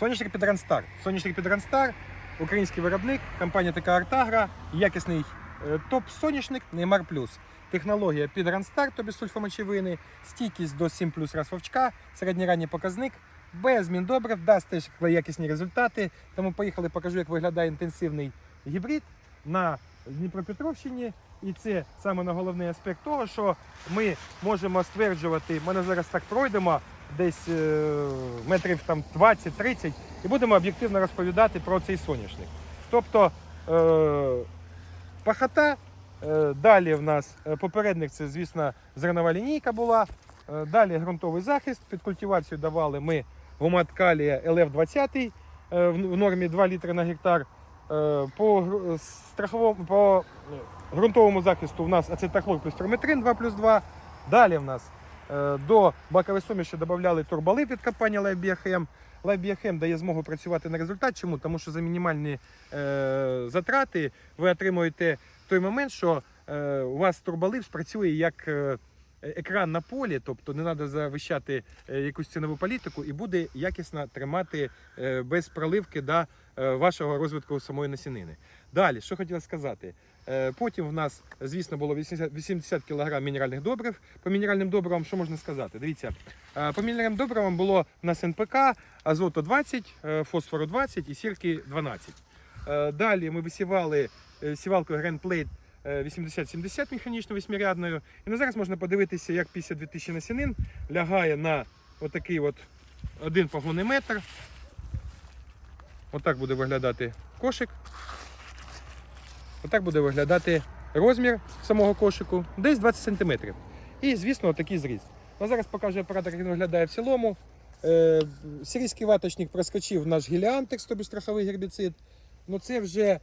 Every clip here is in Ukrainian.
Соняшник під Ранстар. Соняшник під Ранстар, український виробник, компанія така Артагра, якісний е, топ-соняшник Неймар Плюс. Технологія під Ранстар, тобі сульфомочевини, стійкість до 7 плюс раз вовчка, середньоранній показник, без змін добрив, дасть теж якісні результати. Тому поїхали, покажу, як виглядає інтенсивний гібрид на Дніпропетровщині. І це саме на головний аспект того, що ми можемо стверджувати, ми зараз так пройдемо десь е, метрів там 20-30 і будемо об'єктивно розповідати про цей соняшник. Тобто е, пахота, е, далі в нас попередник це, звісно, зернова лінійка була. Далі ґрунтовий захист. Під культивацію давали ми гумат калія ЛФ-20 е, в в нормі 2 літри на гектар. По страховому по ґрунтовому захисту у нас ацетахлор плюс перметрин 2 плюс 2. Далі в нас до бакової суміші додавали турболит від компанії LiveBHM. LiveBHM дає змогу працювати на результат. Чому? Тому що за мінімальні е, затрати ви отримуєте той момент, що е, у вас турболит спрацює як е, екран на полі, тобто не треба завищати е, якусь цінову політику і буде якісно тримати е, без проливки до е, вашого розвитку самої насінини. Далі, що хотіла сказати. Е, Потім в нас, звісно, було 80, 80 кг мінеральних добрив. По мінеральним добривам, що можна сказати? Дивіться, е, по мінеральним добривам було в нас НПК, азоту 20, е, фосфору 20 і сірки 12. Е, Далі ми висівали е, сівалкою Grandplate е, 80-70 механічно восьмирядною. І на зараз можна подивитися, як 52 тисячі насінин лягає на отакий от один погонний метр. Отак буде виглядати кошик. Отак буде виглядати розмір самого кошику, десь 20 см. І, звісно, такий зріз. Ну, зараз покажу апарат, як він виглядає в цілому. Е, сирійський ваточник проскочив наш гіліантекс, тобі страховий гербіцид. Ну це вже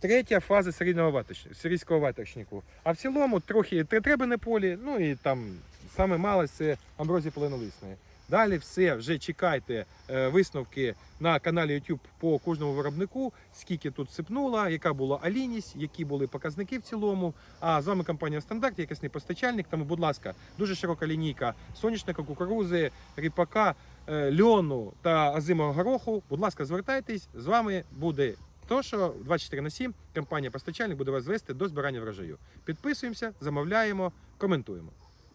третя фаза серійного сирійського ваточнику. А в цілому трохи третреби на полі, ну і там саме мало це амброзії полинолисної. Далі все, вже чекайте е, висновки на каналі YouTube по кожному виробнику, скільки тут сипнуло, яка була алійність, які були показники в цілому. А з вами компанія Стандарт, якісний постачальник. Тому, будь ласка, дуже широка лінійка соняшника, кукурузи, ріпака, е, льону та озимого гороху. Будь ласка, звертайтесь, з вами буде то, що 24 на 7 компанія постачальник буде вас вести до збирання врожаю. Підписуємося, замовляємо, коментуємо.